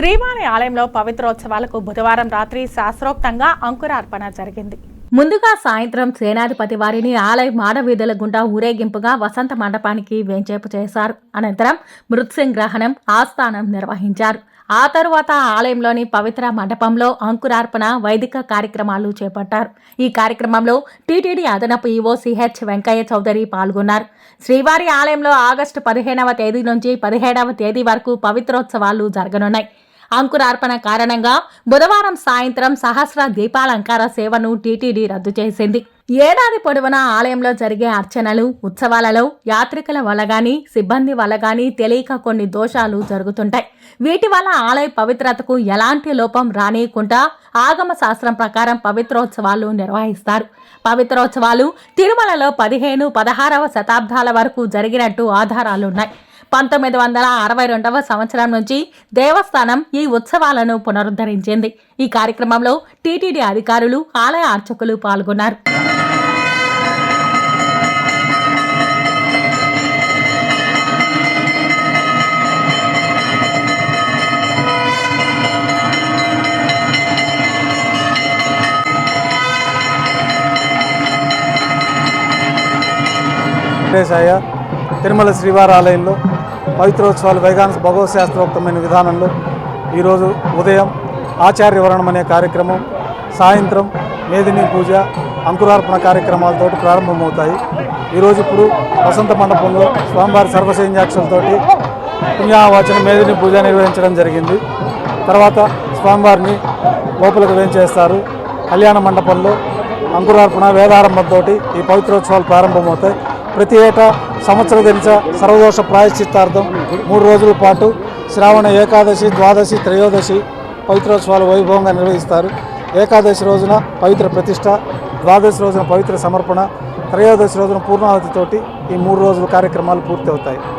శ్రీవారి ఆలయంలో పవిత్రోత్సవాలకు బుధవారం రాత్రి శాస్త్రోక్తంగా అంకురార్పణ జరిగింది. ముందుగా సాయంత్రం సేనాధిపతి వారిని ఆలయ మాడవీధుల గుండా ఊరేగింపుగా వసంత మండపానికి వేంచేపు చేశారు. అనంతరం మృత్సింగ్రహణం ఆస్థానం నిర్వహించారు. ఆ తరువాత ఆలయంలోని పవిత్ర మండపంలో అంకురార్పణ వైదిక కార్యక్రమాలు చేపట్టారు. ఈ కార్యక్రమంలో టీటీడీ అదనపు ఈవో సిహెచ్ వెంకయ్య చౌదరి పాల్గొన్నారు. శ్రీవారి ఆలయంలో ఆగస్టు పదిహేనవ తేదీ నుంచి పదిహేడవ తేదీ వరకు పవిత్రోత్సవాలు జరగనున్నాయి. అంకురార్పణ కారణంగా బుధవారం సాయంత్రం సహస్ర దీపాలంకార సేవను టీటీడీ రద్దు చేసింది. ఏడాది పొడవునా ఆలయంలో జరిగే అర్చనలు ఉత్సవాలలో యాత్రికుల వల్ల గాని సిబ్బంది వల్ల గాని తెలియక కొన్ని దోషాలు జరుగుతుంటాయి. వీటి వల్ల ఆలయ పవిత్రతకు ఎలాంటి లోపం రానియకుండా ఆగమ శాస్త్రం ప్రకారం పవిత్రోత్సవాలు నిర్వహిస్తారు. పవిత్రోత్సవాలు తిరుమలలో పదిహేను పదహారవ శతాబ్దాల వరకు జరిగినట్టు ఆధారాలున్నాయి. పంతొమ్మిది వందల అరవై రెండవ సంవత్సరం నుంచి దేవస్థానం ఈ ఉత్సవాలను పునరుద్ధరించింది. ఈ కార్యక్రమంలో టీటీడీ అధికారులు ఆలయ అర్చకులు పాల్గొన్నారు. తిరుమల శ్రీవారి ఆలయంలో పవిత్రోత్సవాలు వైగానిక భగవశాస్త్రోక్తమైన విధానంలో ఈరోజు ఉదయం ఆచార్యవరణం అనే కార్యక్రమం సాయంత్రం మేదిని పూజ అంకురార్పణ కార్యక్రమాలతో ప్రారంభమవుతాయి. ఈరోజు ఇప్పుడు వసంత మండపంలో స్వామివారి సర్వసైన్యాక్షలతోటి పుణ్యావాచన మేదిని పూజ నిర్వహించడం జరిగింది. తర్వాత స్వామివారిని లోపలికి వేంచేస్తారు. కళ్యాణ మండపంలో అంకురార్పణ వేదారంభంతో ఈ పవిత్రోత్సవాలు ప్రారంభమవుతాయి. ప్రతి ఏటా సంవత్సర దినచ సర్వదోష ప్రాయశ్చిత్తార్థం మూడు రోజుల పాటు శ్రావణ ఏకాదశి ద్వాదశి త్రయోదశి పవిత్రోత్సవాలు వైభవంగా నిర్వహిస్తారు. ఏకాదశి రోజున పవిత్ర ప్రతిష్ట ద్వాదశి రోజున పవిత్ర సమర్పణ త్రయోదశి రోజున పూర్ణాహుతితోటి ఈ మూడు రోజుల కార్యక్రమాలు పూర్తి అవుతాయి